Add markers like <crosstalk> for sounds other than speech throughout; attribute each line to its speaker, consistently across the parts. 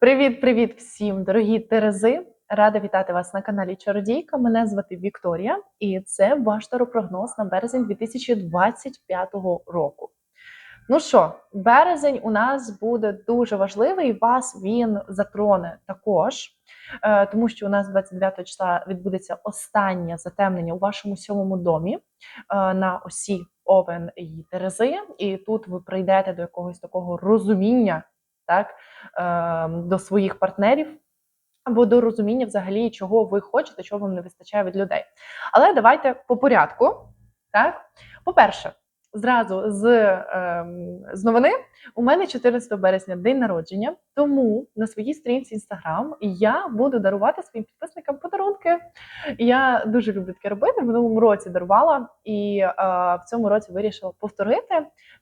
Speaker 1: Привіт-привіт всім, дорогі Терези! Рада вітати вас на каналі Чародійка. Мене звати Вікторія, і це ваш таропрогноз на березень 2025 року. Ну що, березень у нас буде дуже важливий. Вас він затроне також, е, тому що у нас 29 числа відбудеться останнє затемнення у вашому сьомому домі е, на осі Овен і Терези. І тут ви прийдете до якогось такого розуміння, так, е, до своїх партнерів. Або до розуміння взагалі, чого ви хочете, чого вам не вистачає від людей. Але давайте по порядку. Так, по-перше, зразу з е, з новини у мене 14 березня день народження, тому на своїй сторінці інстаграм я буду дарувати своїм підписникам подарунки. Я дуже люблю таке робити. В минулому році дарувала і е, в цьому році вирішила повторити.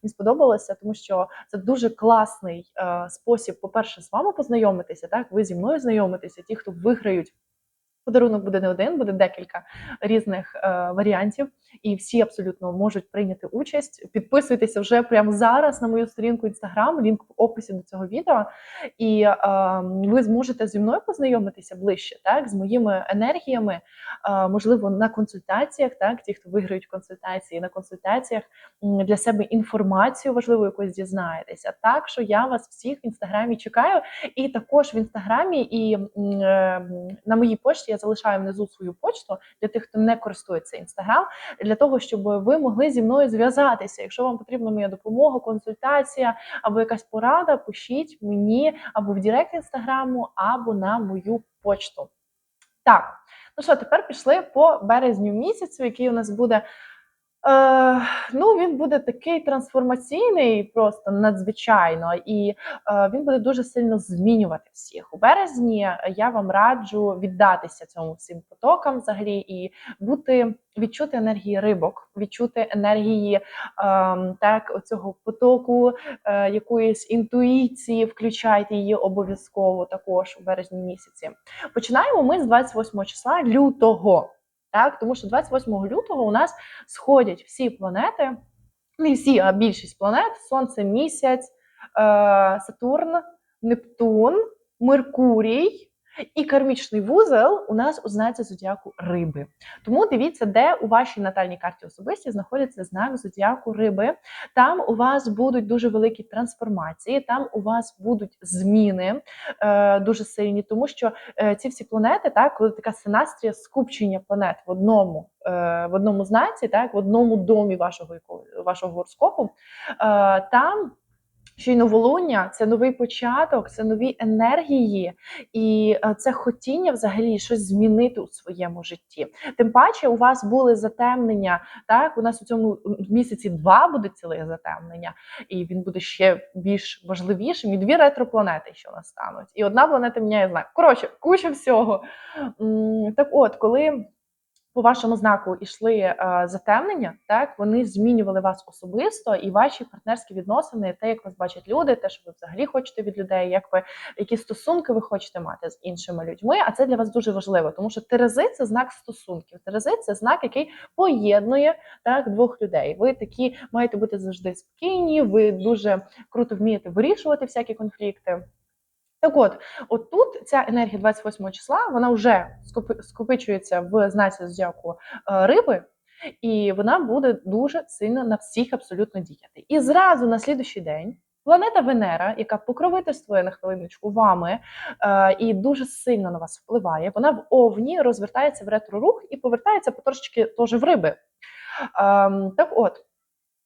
Speaker 1: Мені сподобалося, тому що це дуже класний е, спосіб, по-перше, з вами познайомитися. Так, ви зі мною знайомитеся, ті, хто виграють. Подарунок буде не один, буде декілька різних е, варіантів, і всі абсолютно можуть прийняти участь. Підписуйтеся вже прямо зараз на мою сторінку інстаграм, лінк в описі до цього відео, і е, ви зможете зі мною познайомитися ближче, так з моїми енергіями, е, можливо, на консультаціях, так ті, хто виграють консультації, на консультаціях для себе інформацію важливу якось дізнаєтеся. Так що я вас всіх в інстаграмі чекаю, і також в інстаграмі і е, на моїй пошті залишаю внизу свою почту для тих, хто не користується інстаграм, для того, щоб ви могли зі мною зв'язатися. Якщо вам потрібна моя допомога, консультація або якась порада, пишіть мені або в Директ інстаграму, або на мою почту. Так, ну що, тепер пішли по березню місяцю, який у нас буде. Е, Ну, він буде такий трансформаційний, просто надзвичайно, і е, він буде дуже сильно змінювати всіх. У березні я вам раджу віддатися цьому всім потокам, взагалі, і бути відчути енергії рибок, відчути енергії е, так, цього потоку, е, якоїсь інтуїції. Включайте її обов'язково також у березні місяці. Починаємо ми з 28 числа лютого. Так, Тому що 28 лютого у нас сходять всі планети, не всі, а більшість планет: Сонце, місяць, е, Сатурн, Нептун, Меркурій. І кармічний вузел у нас у знаці зодіаку риби. Тому дивіться, де у вашій натальній карті особисті знаходиться знак зодіаку риби. Там у вас будуть дуже великі трансформації, там у вас будуть зміни е, дуже сильні, тому що е, ці всі планети, так, коли така синастрія скупчення планет в одному е, в одному знаці, так, в одному домі вашого вашого гороскопу, е, там. Що й новолуння це новий початок, це нові енергії, і е, це хотіння взагалі щось змінити у своєму житті. Тим паче, у вас були затемнення. Так, у нас у цьому місяці два буде ціле затемнення, і він буде ще більш важливішим. І дві ретропланети, що настануть. І одна планета міняє знак. Коротше, куча всього. Так, от коли по вашому знаку йшли е, затемнення, так вони змінювали вас особисто і ваші партнерські відносини, те, як вас бачать люди, те, що ви взагалі хочете від людей, як ви які стосунки ви хочете мати з іншими людьми. А це для вас дуже важливо, тому що Терези це знак стосунків. Терези це знак, який поєднує так двох людей. Ви такі маєте бути завжди спокійні. Ви дуже круто вмієте вирішувати всякі конфлікти. Так от, от тут ця енергія 28 числа, вона вже скопичується в знаці зодіаку е, риби, і вона буде дуже сильно на всіх абсолютно діяти. І зразу на слідущий день. Планета Венера, яка покровительствує на хвилиночку вами е, і дуже сильно на вас впливає, вона в Овні розвертається в ретро-рух і повертається потрошечки теж в риби. Е, так от,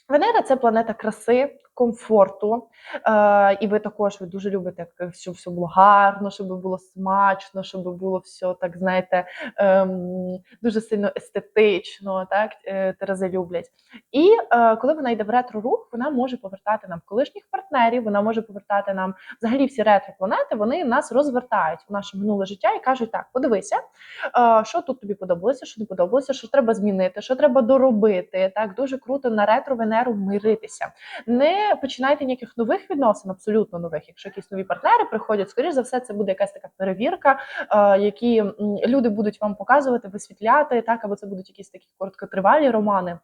Speaker 1: Венера це планета краси, комфорту. Е, І ви також ви дуже любите, щоб все було гарно, щоб було смачно, щоб було все так, знаєте, ем, дуже сильно естетично. Так, е, Терези люблять. І е, коли вона йде в ретро-рух, вона може повертати нам колишніх партнерів, вона може повертати нам взагалі всі ретро-планети, вони нас розвертають в наше минуле життя і кажуть: так, подивися, е, що тут тобі подобалося, що не подобалося, що треба змінити, що треба доробити. Так, дуже круто на ретро-венеру миритися. Не починаєте ніяких нових відносин, абсолютно нових. Якщо якісь нові партнери приходять, скоріш за все, це буде якась така перевірка, е, які люди будуть вам показувати, висвітляти, так або це будуть якісь такі короткотривалі романи.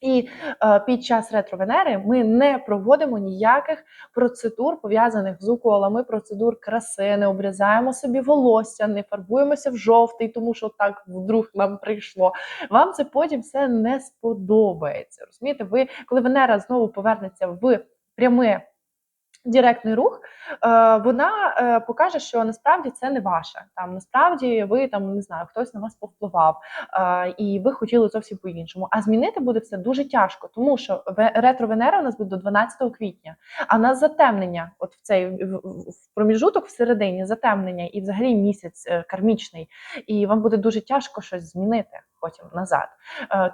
Speaker 1: І е, під час ретро-венери ми не проводимо ніяких процедур пов'язаних з уколами, процедур краси, не обрізаємо собі волосся, не фарбуємося в жовтий, тому що так вдруг нам прийшло. Вам це потім все не сподобається. Розумієте, ви коли Венера знову повернеться в пряме директний рух, е, вона е, покаже, що насправді це не ваше. Там насправді ви там не знаю, хтось на вас повпливав, е, і ви хотіли зовсім по-іншому. А змінити буде все дуже тяжко, тому що ве- ретро-венера у нас буде до 12 квітня, а у нас затемнення, от в цей в- проміжуток всередині затемнення, і взагалі місяць кармічний, і вам буде дуже тяжко щось змінити потім назад.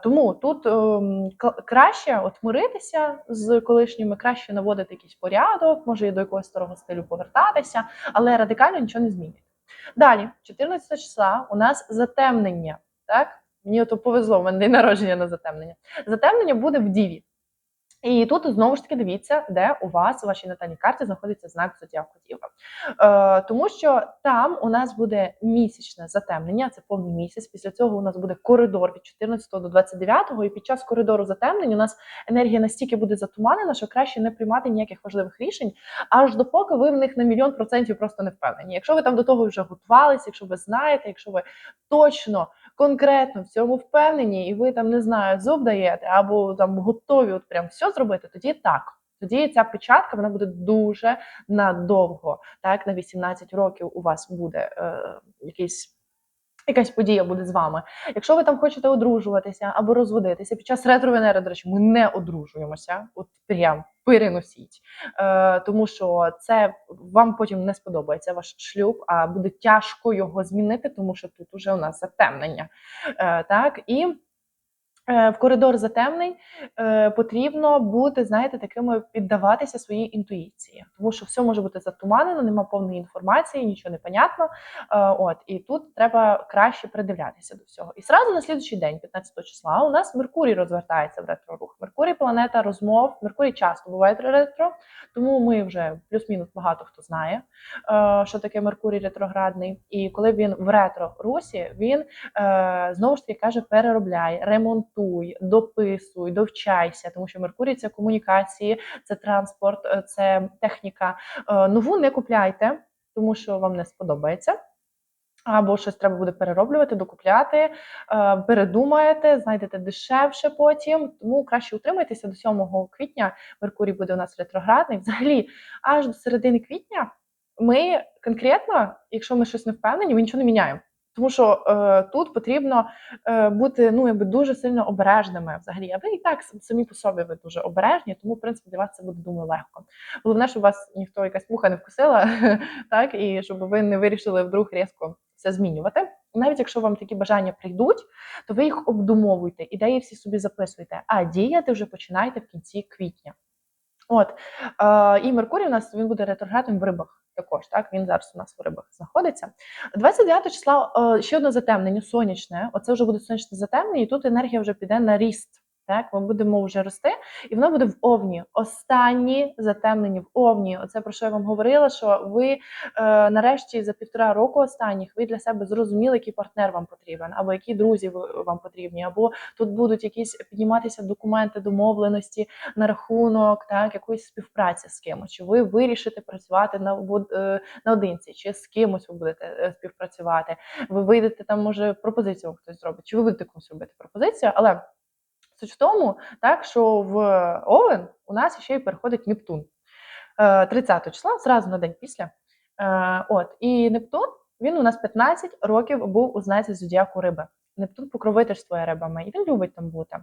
Speaker 1: Тому тут ем, краще от миритися з колишніми, краще наводити якийсь порядок, може і до якогось старого стилю повертатися, але радикально нічого не змінить. Далі, 14 числа, у нас затемнення. Так, мені ото повезло, в мене день народження на затемнення. Затемнення буде в Діві. І тут знову ж таки дивіться, де у вас у вашій натальній карті знаходиться знак зодіаку Діва. Е, тому що там у нас буде місячне затемнення, це повний місяць. Після цього у нас буде коридор від 14 до 29, і під час коридору затемнень у нас енергія настільки буде затуманена, що краще не приймати ніяких важливих рішень, аж допоки ви в них на мільйон процентів просто не впевнені. Якщо ви там до того вже готувалися, якщо ви знаєте, якщо ви точно конкретно в цьому впевнені, і ви там не знаю, зуб даєте або там готові от прям все зробити, тоді так. Тоді ця печатка вона буде дуже надовго. Так, на 18 років у вас буде е, якийсь. Якась подія буде з вами. Якщо ви там хочете одружуватися або розводитися, під час ретро-венери, до речі, ми не одружуємося, от прям переносіть, е, тому що це вам потім не сподобається ваш шлюб, а буде тяжко його змінити, тому що тут уже у нас затемнення. Е, так і в коридор затемнень е, потрібно бути, знаєте, такими піддаватися своїй інтуїції, тому що все може бути затуманено, нема повної інформації, нічого не понятно. Е, от і тут треба краще придивлятися до всього. І сразу на слідчий день, 15 числа, у нас Меркурій розвертається в ретро-рух. Меркурій планета розмов. Меркурій часто буває ретро, тому ми вже плюс-мінус багато хто знає, е, що таке Меркурій ретроградний. І коли він в ретро-русі, він е, знову ж таки каже: переробляй, ремонтуй, дописуй, довчайся, тому що Меркурій це комунікації, це транспорт, е, це техніка. Е, нову не купляйте, тому що вам не сподобається. Або щось треба буде перероблювати, докупляти, е, передумаєте, знайдете дешевше потім. Тому краще утримайтеся до 7 квітня. Меркурій буде у нас ретроградний. Взагалі, аж до середини квітня ми конкретно, якщо ми щось не впевнені, ми нічого не міняємо. Тому що е, тут потрібно е, бути ну якби дуже сильно обережними взагалі. А ви і так самі по собі ви дуже обережні, тому в принципі для вас це буде думаю легко. Головне, щоб вас ніхто якась муха не вкусила, <laughs> так і щоб ви не вирішили вдруг різко все змінювати. Навіть якщо вам такі бажання прийдуть, то ви їх обдумовуйте, ідеї всі собі записуйте, а діяти вже починаєте в кінці квітня. От е, і Меркурій у нас він буде ретроградним в рибах. Також так він зараз у нас в рибах знаходиться. 29 числа е, ще одне затемнення, сонячне. Оце вже буде сонячне затемнення, і тут енергія вже піде на ріст. Так, ми будемо вже рости, і воно буде в овні. Останні затемнені в овні. Оце про що я вам говорила. Що ви е, нарешті за півтора року останніх ви для себе зрозуміли, який партнер вам потрібен, або які друзі вам потрібні, або тут будуть якісь підніматися документи, домовленості на рахунок так якоїсь співпраці з кимось. Чи ви вирішите працювати на е, наодинці, чи з кимось ви будете е, співпрацювати? Ви вийдете там, може пропозицію хтось зробить, чи ви будете комусь робити пропозицію, але. Суть в тому, так, що в Овен у нас ще й переходить Нептун Е, 30 числа, зразу на день після. Е, От, і Нептун він у нас 15 років був у знаці зодіаку риби. Нептун покровительствує рибами, і він любить там бути.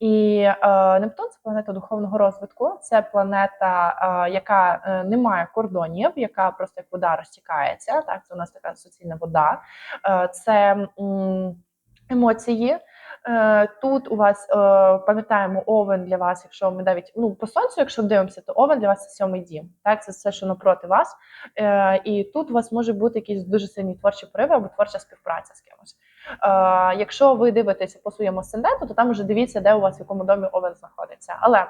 Speaker 1: І е, Нептун це планета духовного розвитку, це планета, е, яка е, не має кордонів, яка просто як вода розтікається. Так, це у нас така суцільна вода, е, це м, емоції. Е, Тут у вас е, пам'ятаємо овен для вас, якщо ми навіть ну по сонцю, якщо дивимося, то овен для вас це сьомий дім. Так, це все, що напроти вас. Е, І тут у вас може бути якісь дуже сильні творчі пориви або творча співпраця з кимось. Якщо ви дивитеся по своєму асценденту, то там вже дивіться, де у вас в якому домі овен знаходиться. Але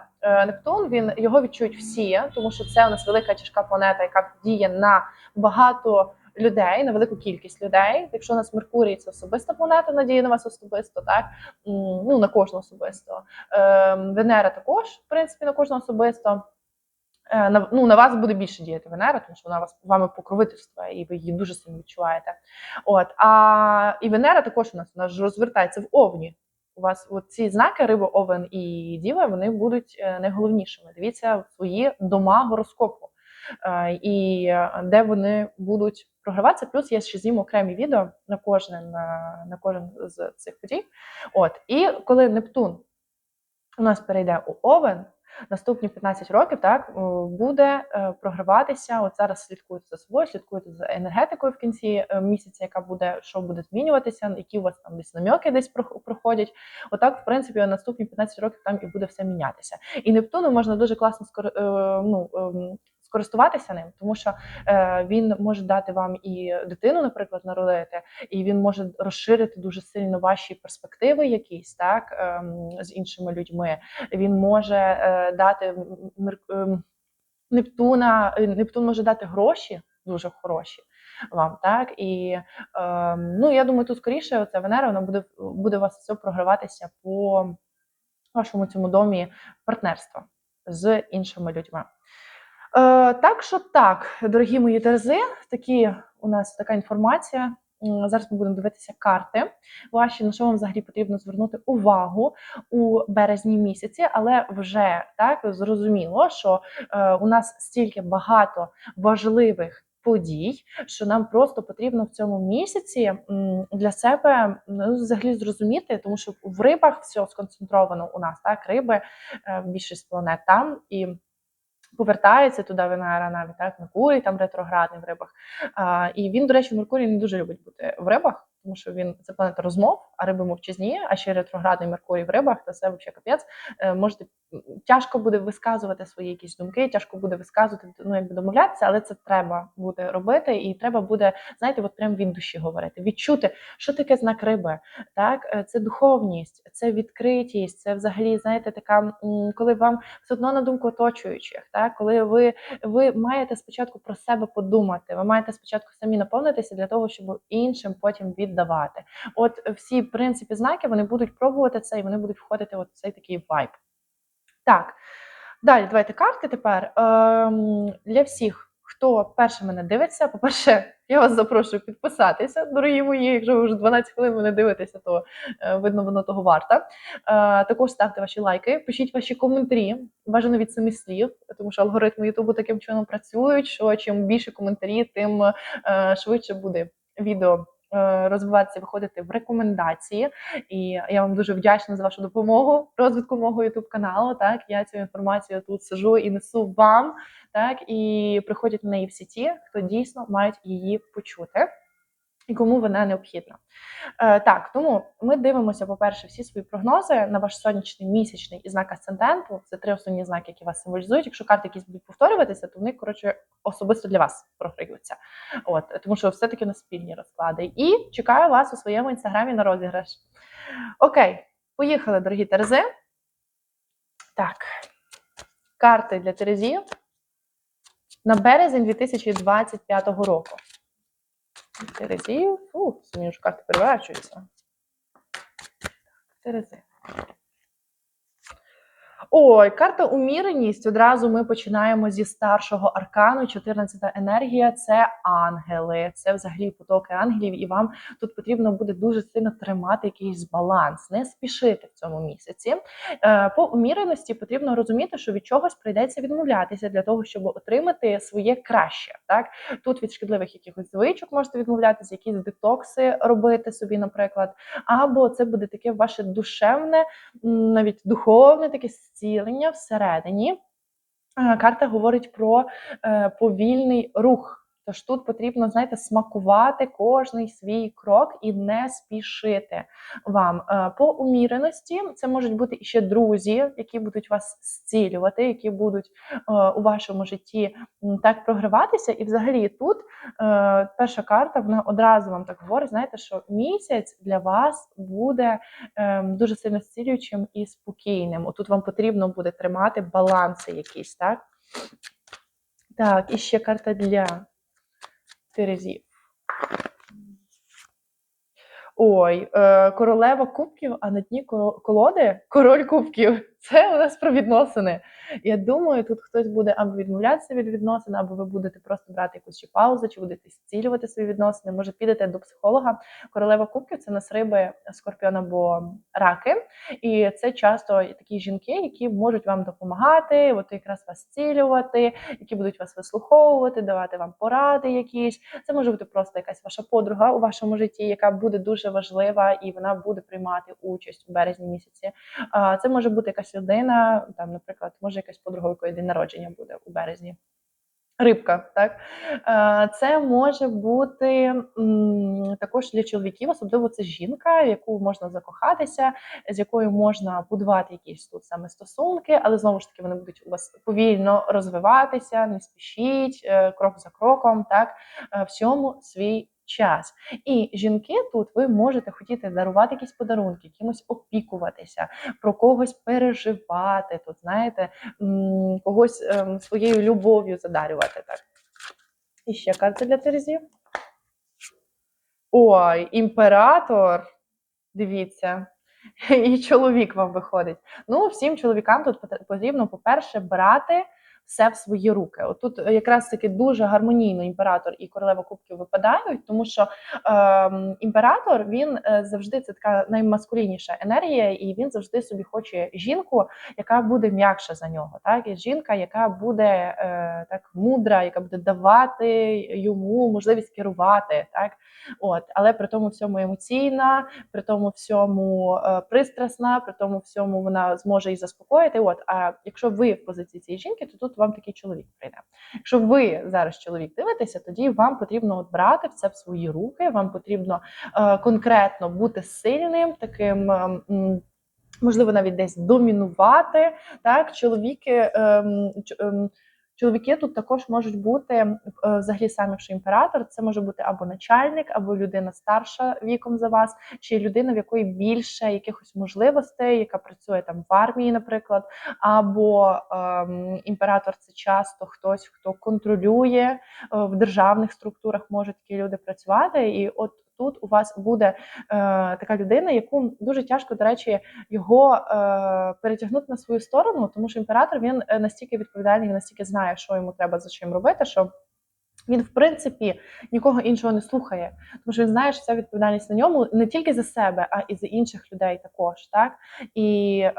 Speaker 1: Нептун він його відчують всі, тому що це у нас велика тяжка планета, яка діє на багато людей, на велику кількість людей. Якщо у нас Меркурій це особиста планета, надія на вас особисто, так ну на кожного особисто. Е, Венера також, в принципі, на кожного особисто. Е, На, ну, на вас буде більше діяти Венера, тому що вона вас вами покровительствує, і ви її дуже сильно відчуваєте. От а і Венера також у нас вона ж розвертається в Овні. У вас от ці знаки риба, овен і діва, вони будуть е, найголовнішими. Дивіться свої дома гороскопу, і е, де вони будуть програватися. Плюс я ще зніму окремі відео на кожен на, на кожен з цих подій. От і коли Нептун у нас перейде у Овен. Наступні 15 років так буде е, програватися. От зараз слідкуйте за собою, слідкуйте за енергетикою в кінці е, місяця, яка буде, що буде змінюватися, які у вас там десь намьоки десь проходять. Отак, в принципі, наступні 15 років там і буде все мінятися. І Нептуну можна дуже класно е, ну, ем, скористуватися ним, тому що е, він може дати вам і дитину, наприклад, народити, і він може розширити дуже сильно ваші перспективи, якісь так ем, з іншими людьми. Він може е, дати ем, Нептуна, е, Нептун може дати гроші дуже хороші вам, так і ем, ну я думаю, тут скоріше оця Венера вона буде буде вас все програватися по вашому цьому домі партнерства з іншими людьми. Е, так що так, дорогі мої терези, такі у нас така інформація. Зараз ми будемо дивитися карти ваші, на що вам взагалі потрібно звернути увагу у березні місяці, але вже так зрозуміло, що е, у нас стільки багато важливих подій, що нам просто потрібно в цьому місяці для себе ну, взагалі зрозуміти, тому що в рибах все сконцентровано у нас, так, риби, е, більшість планет там і. Повертається туди Венера навіть так, Меркурій там ретроградний в рибах. А, і він, до речі, Меркурій не дуже любить бути в рибах, тому що він це планета розмов, а риби мовчазні, а ще ретроградний Меркурій в рибах, то це взагалі капець. Е, можете тяжко буде висказувати свої якісь думки, тяжко буде висказувати, ну якби домовлятися, але це треба буде робити, і треба буде, знаєте, от прям від душі говорити, відчути, що таке знак риби. Так, Е, це духовність, це відкритість, це взагалі, знаєте, така, коли вам все одно на думку оточуючих, так, коли ви, ви маєте спочатку про себе подумати, ви маєте спочатку самі наповнитися для того, щоб іншим потім віддавати. От всі в принципі знаки вони будуть пробувати це і вони будуть входити в цей такий вайб. Так, далі давайте карти тепер. Ем, для всіх, хто перше мене дивиться, по-перше, <laughs> я вас запрошую підписатися, дорогі мої. Якщо ви вже 12 хвилин мене дивитеся, то е, видно, воно того варта. Е, також ставте ваші лайки, пишіть ваші коментарі, бажано від самих слів, тому що алгоритми Ютубу таким чином працюють, що чим більше коментарі, тим е, швидше буде відео е, розвиватися, виходити в рекомендації. І я вам дуже вдячна за вашу допомогу розвитку мого youtube каналу. Так, я цю інформацію тут сижу і несу вам. Так, і приходять на неї всі ті, хто дійсно мають її почути. І кому вона необхідна. Е, так, тому ми дивимося, по-перше, всі свої прогнози на ваш сонячний, місячний і знак асценденту. Це три основні знаки, які вас символізують. Якщо карти якісь будуть повторюватися, то вони, коротше, особисто для вас програються. От, тому що все-таки на спільні розклади. І чекаю вас у своєму інстаграмі на розіграш. Окей, поїхали, дорогі Терези. Так, карти для Терезів на березень 2025 року. Терезів. Фу, мені вже карти переворачуються. Терези. Ой, карта уміреність. Одразу ми починаємо зі старшого аркану. 14 енергія це ангели. Це взагалі потоки ангелів, і вам тут потрібно буде дуже сильно тримати якийсь баланс, не спішити в цьому місяці. Е, По уміреності потрібно розуміти, що від чогось прийдеться відмовлятися для того, щоб отримати своє краще. Так тут від шкідливих якихось звичок можете відмовлятися, якісь детокси робити собі, наприклад, або це буде таке ваше душевне, навіть духовне таке зцілення всередині. Е, Карта говорить про е, повільний рух. Тож тут потрібно, знаєте, смакувати кожний свій крок і не спішити вам. Е, По уміреності це можуть бути іще друзі, які будуть вас зцілювати, які будуть е, у вашому житті так програватися. І взагалі тут е, перша карта вона одразу вам так говорить, знаєте, що місяць для вас буде ем, дуже сильно зцілюючим і спокійним. Отут вам потрібно буде тримати баланси якісь, так? Так, і ще карта для Терезів. Ой, е, королева кубків, а на дні колоди король кубків. Це у нас про відносини. Я думаю, тут хтось буде або відмовлятися від відносин, або ви будете просто брати якусь чи паузу, чи будете зцілювати свої відносини. Може, підете до психолога. Королева кубків це нас риби, скорпіон або раки. І це часто такі жінки, які можуть вам допомагати, от якраз вас зцілювати, які будуть вас вислуховувати, давати вам поради якісь. Це може бути просто якась ваша подруга у вашому житті, яка буде дуже важлива, і вона буде приймати участь у березні місяці. Це може бути якась людина, там, наприклад, може якась подруга, у якої день народження буде у березні. Рибка, так Е, це може бути також для чоловіків, особливо це жінка, в яку можна закохатися, з якою можна будувати якісь тут саме стосунки, але знову ж таки вони будуть у вас повільно розвиватися, не спішіть, е, крок за кроком, так е, всьому свій час. І жінки тут ви можете хотіти дарувати якісь подарунки, кимось опікуватися, про когось переживати. Тут знаєте, когось ем, своєю любов'ю задарювати. Так. І ще карта для Терезів. Ой, імператор. Дивіться. І чоловік вам виходить. Ну, всім чоловікам тут потрібно, по-перше, брати все в свої руки. Отут якраз таки дуже гармонійно імператор і королева кубків випадають, тому що ем, імператор він е, завжди це така наймаскулінніша енергія, і він завжди собі хоче жінку, яка буде м'якша за нього. Так, і жінка, яка буде е, так мудра, яка буде давати йому можливість керувати. Так, от, але при тому всьому емоційна, при тому всьому е, пристрасна, при тому всьому вона зможе і заспокоїти. От, а якщо ви в позиції цієї жінки, то тут вам такий чоловік прийде. Якщо ви зараз чоловік дивитеся, тоді вам потрібно от брати все в свої руки. Вам потрібно е, конкретно бути сильним, таким. е, Можливо, навіть десь домінувати. Так, чоловіки, ч- ем, чоловіки тут також можуть бути е, взагалі сам, якщо імператор, це може бути або начальник, або людина старша віком за вас, чи людина, в якої більше якихось можливостей, яка працює там в армії, наприклад, або ем, імператор це часто хтось, хто контролює е, в державних структурах, можуть такі люди працювати, і от. Тут у вас буде е, така людина, яку дуже тяжко, до речі, його е, перетягнути на свою сторону, тому що імператор він е, настільки відповідальний, він настільки знає, що йому треба за чим робити, що він, в принципі, нікого іншого не слухає, тому що він знає, що ця відповідальність на ньому не тільки за себе, а і за інших людей також. Так і е,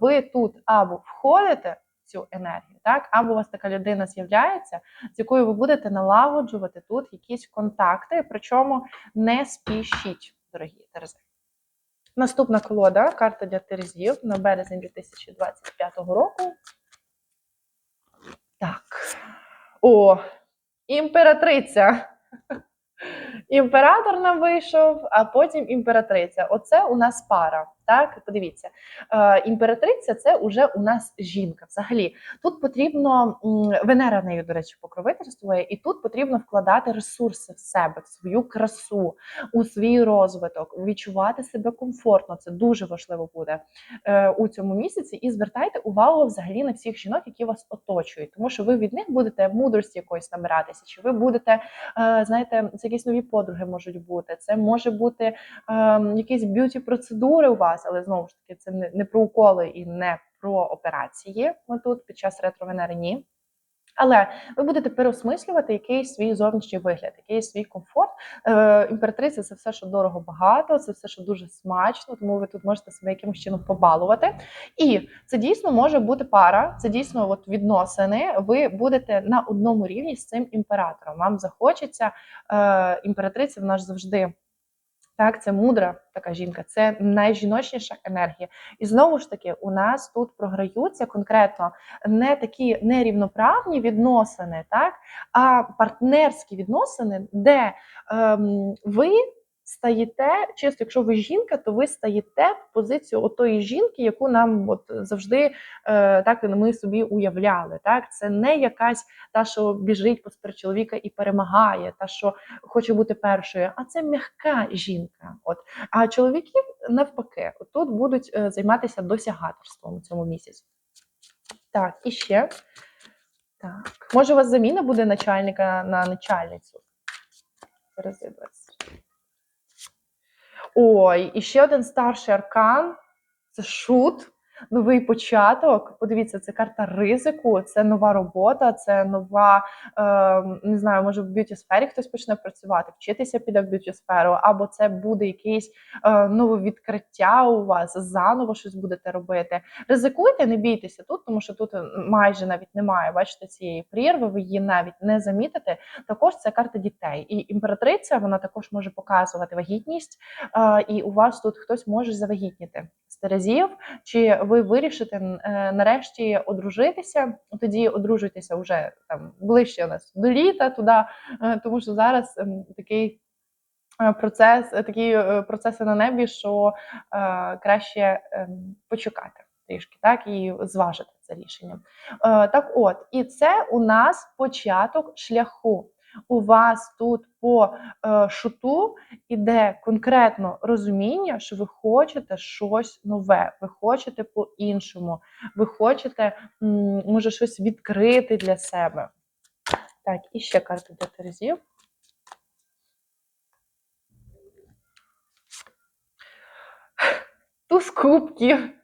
Speaker 1: ви тут або входите цю енергію, так або у вас така людина з'являється, з якою ви будете налагоджувати тут якісь контакти, причому не спішіть, дорогі Терези. Наступна колода, карта для Терезів на березень 2025 року. Так. О, імператриця. Імператор нам вийшов, а потім імператриця. Оце у нас пара. Так, подивіться, е, імператриця це уже у нас жінка. Взагалі, тут потрібно Венера нею, до речі, покровительствує, і тут потрібно вкладати ресурси в себе, в свою красу, у свій розвиток, відчувати себе комфортно. Це дуже важливо буде е, у цьому місяці. І звертайте увагу взагалі на всіх жінок, які вас оточують, тому що ви від них будете мудрості якоїсь набиратися, чи ви будете, е, знаєте, це якісь нові подруги можуть бути. Це може бути е, якісь б'юті процедури у вас, але знову ж таки, це не, про уколи і не про операції. Ми тут під час ретро-венери ні. Але ви будете переосмислювати якийсь свій зовнішній вигляд, якийсь свій комфорт. Е, імператриця це все, що дорого багато, це все, що дуже смачно, тому ви тут можете себе якимось чином побалувати. І це дійсно може бути пара, це дійсно от відносини. Ви будете на одному рівні з цим імператором. Вам захочеться е, імператриця, вона ж завжди. Так, це мудра така жінка, це найжіночніша енергія. І знову ж таки, у нас тут програються конкретно не такі нерівноправні відносини, так, а партнерські відносини, де ем, ви стаєте, чисто, якщо ви жінка, то ви стаєте в позицію отої жінки, яку нам от завжди е, так ми собі уявляли. Так, це не якась та, що біжить посеред чоловіка і перемагає, та що хоче бути першою, а це м'яка жінка. От а чоловіки навпаки, тут будуть е, займатися досягаторством у цьому місяці. Так, і ще. Так. Може, у вас заміна буде начальника на начальницю? Терези 20. Ой, і ще один старший аркан це шут. Новий початок. Подивіться, це карта ризику, це нова робота, це нова, е, не знаю, може в б'юті сфері хтось почне працювати, вчитися піде в б'юті сферу, або це буде якесь е, нове відкриття у вас, заново щось будете робити. Ризикуйте, не бійтеся тут, тому що тут майже навіть немає. Бачите, цієї прірви, ви її навіть не замітите. Також це карта дітей. І імператриця вона також може показувати вагітність, е, і у вас тут хтось може завагітніти з Терезів, чи ви вирішите е, нарешті одружитися, тоді одружуйтеся вже там ближче у нас до літа, туди, е, тому що зараз такий. е, Процес такі процеси на небі, що е, краще е, почекати трішки, так і зважити це рішення. Е, так, от, і це у нас початок шляху. У вас тут по е, шуту іде конкретно розуміння, що ви хочете щось нове, ви хочете по-іншому, ви хочете, може, щось відкрити для себе. Так, і ще карта для Терезів. Туз кубків.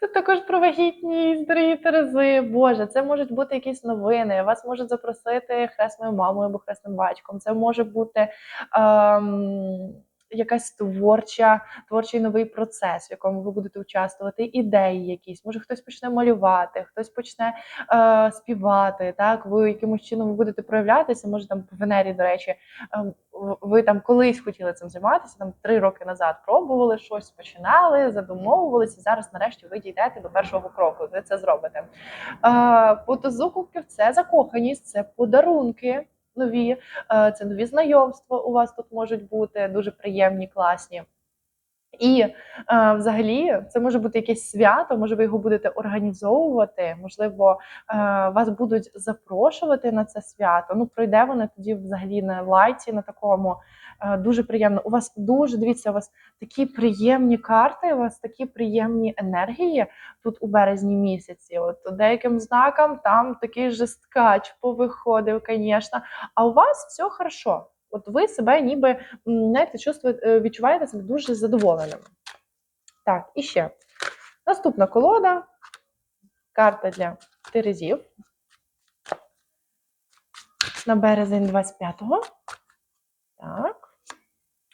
Speaker 1: Це також про вагітність, дорогі Терези. Боже, це можуть бути якісь новини. Вас можуть запросити хресною мамою або хресним батьком. Це може бути ем, якась творча, творчий новий процес, в якому ви будете участвувати, ідеї якісь. Може, хтось почне малювати, хтось почне е, співати. Так, ви якимось чином будете проявлятися. Може, там по Венері, до речі, в- ви там колись хотіли цим займатися, там три роки назад пробували щось, починали, задумовувалися. Зараз, нарешті, ви дійдете до першого кроку. Ви це зробите. Е, по кубків це закоханість, це подарунки нові, е, це нові знайомства. У вас тут можуть бути дуже приємні, класні. І е, взагалі це може бути якесь свято, може ви його будете організовувати, можливо, е, вас будуть запрошувати на це свято. Ну, пройде воно тоді взагалі на лайті, на такому дуже приємно. У вас дуже дивіться, у вас такі приємні карти, у вас такі приємні енергії тут у березні місяці. От деяким знакам там такий же скач повиходив, звісно. А у вас все хорошо. От ви себе ніби знаєте, чувствуєте, е, відчуваєте себе дуже задоволеним. Так, і ще. Наступна колода. Карта для Терезів. На березень 25-го.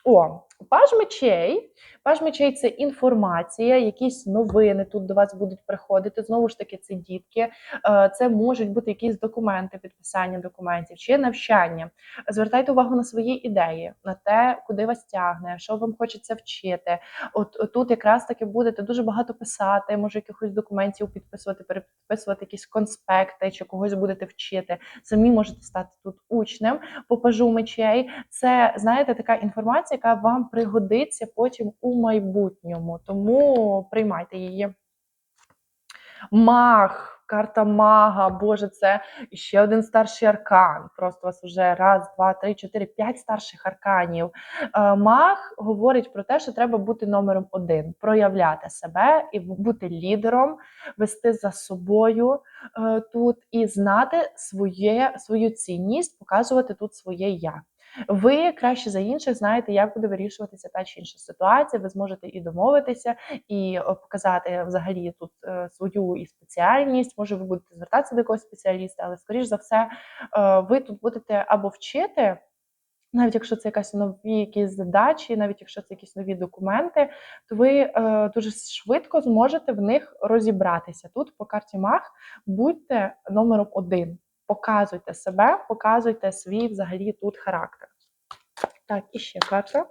Speaker 1: Так. О, паж мечей. Паж мечей це інформація, якісь новини тут до вас будуть приходити. Знову ж таки, це дітки. Е, Це можуть бути якісь документи, підписання документів чи навчання. Звертайте увагу на свої ідеї, на те, куди вас тягне, що вам хочеться вчити. От тут якраз таки будете дуже багато писати, може якихось документів підписувати, переписувати якісь конспекти, чи когось будете вчити. Самі можете стати тут учнем по пажу мечей. Це знаєте, така інформація, яка вам пригодиться потім у майбутньому. Тому приймайте її. Маг. Карта мага, боже, це ще один старший аркан. Просто у вас вже раз, два, три, чотири, п'ять старших арканів. Е, Маг говорить про те, що треба бути номером один, проявляти себе і бути лідером, вести за собою е, тут і знати своє, свою цінність, показувати тут своє я. Ви краще за інших знаєте, як буде вирішуватися та чи інша ситуація. Ви зможете і домовитися, і е, показати взагалі тут е, свою і спеціальність. Може, ви будете звертатися до якогось спеціаліста, але скоріш за все, е, ви тут будете або вчити. Навіть якщо це якась нові якісь задачі, навіть якщо це якісь нові документи, то ви е, дуже швидко зможете в них розібратися. Тут по карті Маг будьте номером один. Показуйте себе, показуйте свій взагалі тут характер. Так, і ще карта.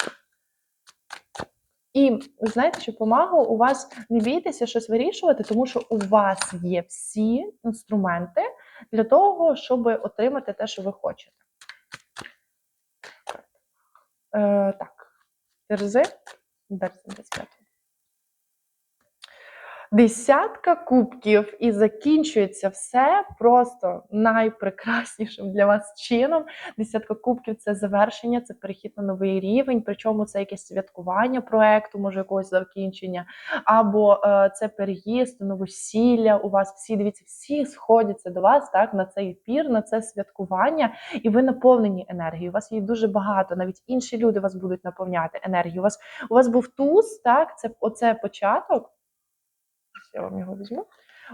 Speaker 1: І знаєте, що помагу у вас не бійтеся щось вирішувати, тому що у вас є всі інструменти для того, щоб отримати те, що ви хочете. Е, так, Терези, березень 25. Десятка кубків і закінчується все просто найпрекраснішим для вас чином. Десятка кубків це завершення, це перехід на новий рівень. Причому це якесь святкування проекту, може якогось закінчення, або е, це переїзд, новосілля. У вас всі дивіться, всі сходяться до вас так на цей ефір, на це святкування, і ви наповнені енергією. У вас її дуже багато. Навіть інші люди вас будуть наповняти енергією. У вас у вас був туз, так це оце початок. Я вам його візьму.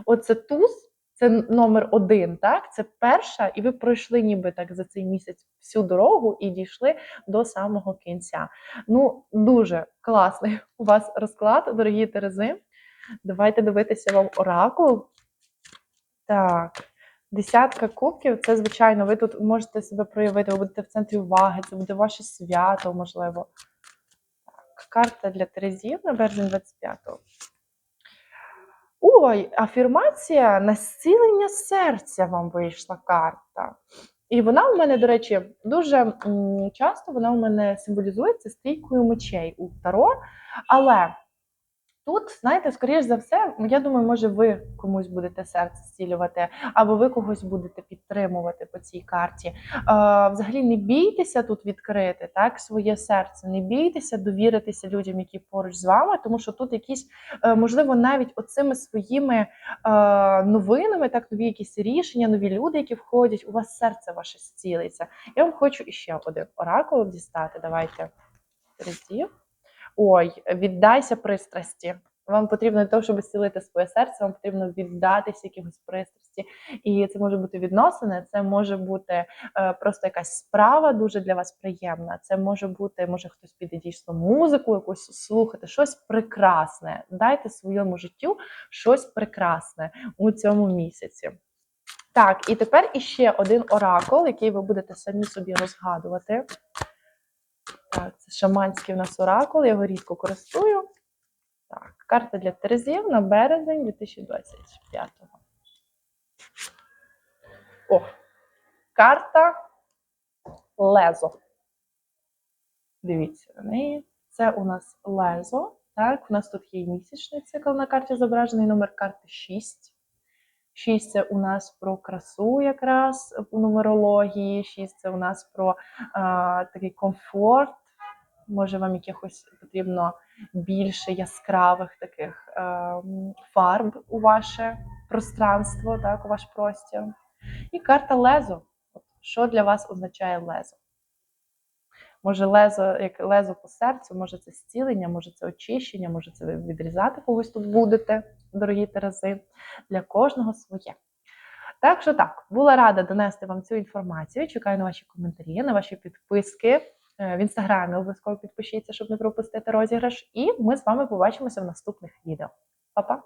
Speaker 1: Оце туз, це номер один, так? Це перша, і ви пройшли ніби так за цей місяць всю дорогу і дійшли до самого кінця. Ну, дуже класний у вас розклад, дорогі Терези. Давайте дивитися вам оракул. Так, десятка кубків це, звичайно, ви тут можете себе проявити, ви будете в центрі уваги, це буде ваше свято, можливо. Так, карта для Терезів на березень 25-го. Ой, афірмація на зцілення серця вам вийшла карта. І вона у мене, до речі, дуже часто вона у мене символізується стрійкою мечей у Таро. Але тут, знаєте, скоріш за все, я думаю, може, ви комусь будете серце зцілювати, або ви когось будете підтримувати по цій карті. Е, взагалі не бійтеся тут відкрити так, своє серце, не бійтеся довіритися людям, які поруч з вами, тому що тут якісь, е, можливо, навіть оцими своїми е, новинами, так, нові якісь рішення, нові люди, які входять, у вас серце ваше зцілиться. Я вам хочу іще один оракул дістати. Давайте разів. Ой, віддайся пристрасті. Вам потрібно для того, щоб зцілити своє серце, вам потрібно віддатися якихось пристрасті. І це може бути відносини, це може бути е, просто якась справа дуже для вас приємна. Це може бути, може хтось піде дійсно музику, якусь слухати, щось прекрасне. Дайте своєму життю щось прекрасне у цьому місяці. Так, і тепер іще один оракул, який ви будете самі собі розгадувати. Це шаманський в нас оракул, я його рідко користую. Так, карта для Терезів на березень 2025-го. О, карта Лезо. Дивіться на неї. Це у нас Лезо. Так, у нас тут є місячний цикл на карті зображений, номер карти 6. 6 це у нас про красу, якраз у нумерології. 6 це у нас про а, такий комфорт. Може, вам якихось потрібно більше яскравих таких е, фарб у ваше пространство, так, у ваш простір. І карта лезо. Що для вас означає лезо? Може, лезо, як лезо по серцю, може це зцілення, може це очищення, може це ви відрізати когось тут будете, дорогі Терези. Для кожного своє. Так що так, була рада донести вам цю інформацію. Чекаю на ваші коментарі, на ваші підписки. Е, В інстаграмі обов'язково підпишіться, щоб не пропустити розіграш. І ми з вами побачимося в наступних відео. Па-па!